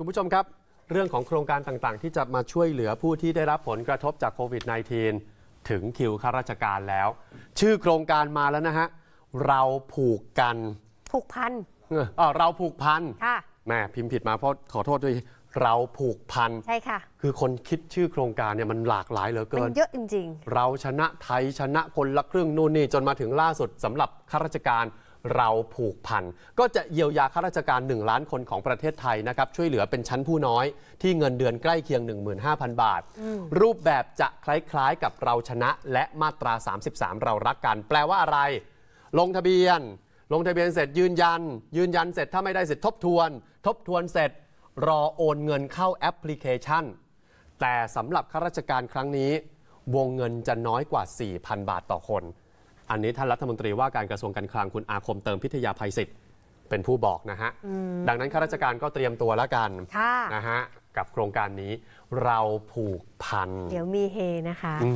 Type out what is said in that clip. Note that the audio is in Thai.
คุณผู้ชมครับ เรื่องของโครงการต่างๆ ที่จะมาช่วยเหลือผู้ที่ได้รับผลกระทบจากโควิด -19 ถึงคิวข้าราชการแล้ว ชื่อโครงการมาแล้วนะฮะ เราผูกกันผูกพันเออเออเราผูกพันค่ะ แหม่พิมพ์ผิดมาเพราะขอโทษด้วยเราผูกพัน ใช่ค่ะคือคนคิดชื่อโครงการเนี่ยมันหลากหลายเหลือมัเกิน นเยอะจริง เราชนะไทยชนะคนละครึ่งนู่นนี่จนมาถึงล่าสุดสำหรับข้าราชการ เราผูกพัน ก็จะเยียวยาข้าราชการ 1 ล้านคนของประเทศไทยนะครับช่วยเหลือเป็นชั้นผู้น้อย ที่เงินเดือนใกล้เคียง 15,000 บาท รูปแบบจะคล้ายๆกับเราชนะ และมาตรา 33 เรารักกัน แปลว่าอะไร ลงทะเบียน ลงทะเบียนเสร็จยืนยัน ยืนยันเสร็จถ้าไม่ได้เสร็จทบทวน ทบทวนเสร็จ รอโอนเงินเข้าแอปพลิเคชัน แต่สำหรับข้าราชการครั้งนี้ วงเงินจะน้อยกว่า 4,000 บาทต่อคน อันนี้ท่านรัฐมนตรีว่าการกระทรวงการคลังคุณอาคมเติมพิทยาภัยศิษย์เป็นผู้บอกนะฮะ ดังนั้นข้าราชการก็เตรียมตัวแล้วกันค่ะนะฮะ กับโครงการนี้เราผูกพันๆเดี๋ยวมีเฮนะคะ